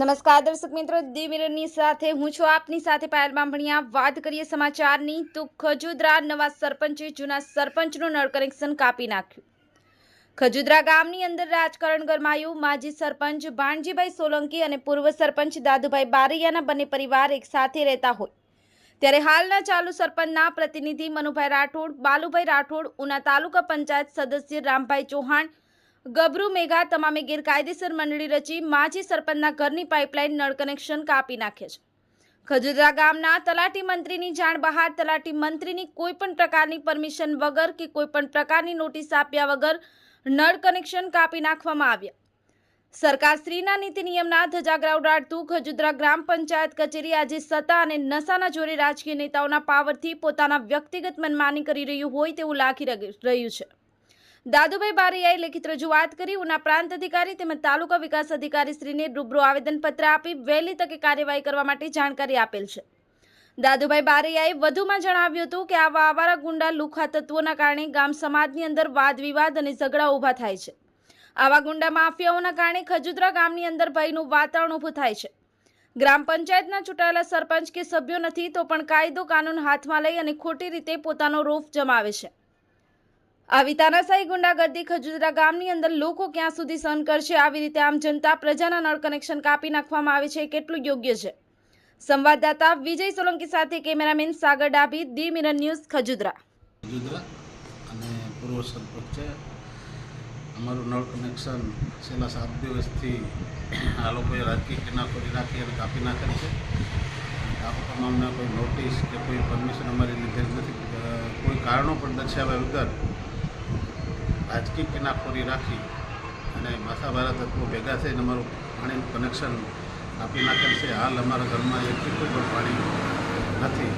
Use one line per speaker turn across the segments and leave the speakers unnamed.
નમસ્કાર, દર્શક મિત્રો દી સાથે હું છું આપની સાથે પાયલ બાંભણિયા વાત કરીએ સમાચારની, તો ખજુદરા નવા સરપંચે જૂના સરપંચનું નળ કનેક્શન કાપી નાખ્યું. ખજુદરા ગામની અંદર રાજકારણ ગરમાયું. માજી સરપંચ ભાણજીભાઈ સોલંકી અને પૂર્વ સરપંચ દાદુભાઈ બારૈયાના બંને પરિવાર એક સાથે રહેતા હોય. ત્યારે હાલના ચાલુ સરપંચના પ્રતિનિધિ મનુભાઈ રાઠોડ, બાલુભાઈ રાઠોડ, ઉના તાલુકા પંચાયત સદસ્ય રામભાઈ ચૌહાણ ગબરુ મેઘા તમામે ગેરકાયદેસર મંડળી રચી માજી સરપંચના ઘરની પાઇપલાઇન નળ કનેક્શન કાપી નાખે છે. ખજુરા ગામના તલાટી મંત્રીની જાણ બહાર તલાટી મંત્રીની કોઈ પણ પ્રકારની પરમિશન વગર કે કોઈ પણ પ્રકારની નોટિસ આપ્યા વગર નળ કનેક્શન કાપી નાખવામાં આવ્યા. સરકારશ્રીના નીતિ નિયમના ધજાગરા ઉડાડતું ખજુદરા ગ્રામ પંચાયત કચેરી આજે સત્તા અને નશાના જોરે રાજકીય નેતાઓના પાવરથી પોતાના વ્યક્તિગત મનમાની કરી રહ્યું હોય તેવું લાગી રહ્યું છે. દાદુભાઈ બારિયાએ લેખિત રજૂઆત કરી. ઉના પ્રાંત અધિકારી તેમજ તાલુકા વિકાસ અધિકારી શ્રીને રૂબરૂ આવેદનપત્ર આપી વહેલી તકે કાર્યવાહી કરવા માટે જાણકારી આપેલ છે. દાદુભાઈ બારૈયાએ વધુમાં જણાવ્યું હતું કે આવા આવારા ગુંડા લુખા તત્વોના કારણે ગામ સમાજની અંદર વાદ વિવાદ અને ઝઘડા ઊભા થાય છે. આવા ગુંડા માફિયાઓના કારણે ખજુદરા ગામની અંદર ભયનું વાતાવરણ ઊભું થાય છે. ગ્રામ પંચાયતના ચૂંટાયેલા સરપંચ કે સભ્યો નથી તો પણ કાયદો કાનૂન હાથમાં લઈ અને ખોટી રીતે પોતાનો રોફ જમાવે છે. આવી તાનાશાહી ગુંડાગર્દી ખજુદરા ગામની અંદર લોકો ક્યાં સુધી સહન કરશે? આવી રીતે આમ જનતા પ્રજાના નળ કનેક્શન કાપી નાખવામાં આવે છે. કેટલું યોગ્ય છે? સંવાદદાતા વિજય સોલંકી સાથે કેમેરામેન સાગર ડાભી દી મિરર ન્યૂઝ, ખજુદરા.
અને પૂર્વ સરપંચ છે. અમારું નળ કનેક્શન છેલ્લા સાત દિવસથી આ લોકોએ રાજકીય કિનાખોરી રાખી અને કાપી નાખેલ છે. તમામને કોઈ નોટિસ કે કોઈ પરમિશન અમારી લીધેલ નથી. કોઈ કારણો પણ દર્શાવ્યા વગર રાજકીય કિનાખોરી રાખી અને માથાભારા તત્વો ભેગા થઈને અમારું પાણીનું કનેક્શન આપી નાખેલ છે. હાલ અમારા ઘરમાં એક ટીપું પણ પાણી નથી.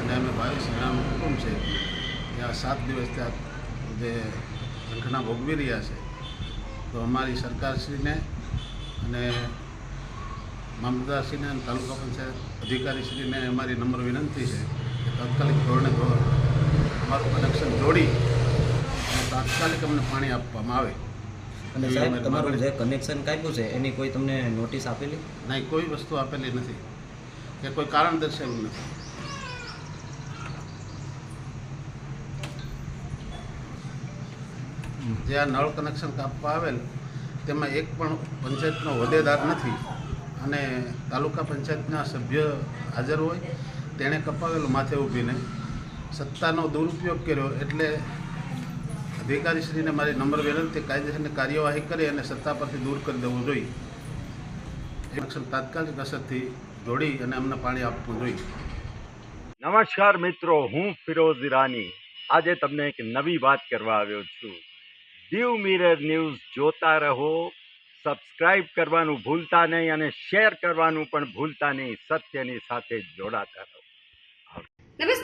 અને અમે બાવીસ જણાનું કુટુંબ છે. ત્યાં સાત દિવસ ત્યાં જે ઘટના ભોગવી રહ્યા છે. તો અમારી સરકારશ્રીને અને મામલતદારશ્રીને અને તાલુકા પંચાયત અધિકારીશ્રીને અમારી નમ્ર વિનંતી છે કે તાત્કાલિક ધોરણે ધોરણ અમારું કનેક્શન જોડી તાત્કાલિક અમને પાણી આપવામાં આવે.
અને સાહેબ તમારું જે કનેક્શન કાપ્યું છે એની કોઈ તમને નોટિસ આપેલી?
નહીં કોઈ વસ્તુ આપેલી નથી. કે કોઈ કારણ દર્શાવ્યું નથી. જે આ નળ કનેક્શન કાપવા આવેલ તેમાં એક પણ પંચાયતનો હોદ્દેદાર નથી અને તાલુકા પંચાયતના સભ્ય હાજર હોય તેણે કપાવેલું માથે ઊભીને સત્તાનો દુરુપયોગ કર્યો એટલે અધિકારીશ્રીને મારી નંબર વિનંતી કાયદેસરની કાર્યવાહી કરી અને સત્તા પરથી દૂર કરી દેવું જોઈએ. તાત્કાલિક અસરથી જોડી અને અમને પાણી આપવું જોઈએ.
નમસ્કાર મિત્રો, હું ફિરોઝ ઈરાની. આજે તમને એક નવી વાત કરવા આવ્યો છું. દીવ મિરર ન્યૂઝ જોતા રહો, સબસ્ક્રાઇબ કરવાનું ભૂલતા નહીં અને શેર કરવાનું પણ ભૂલતા નહીં, સત્યની સાથે જોડાતા રહો.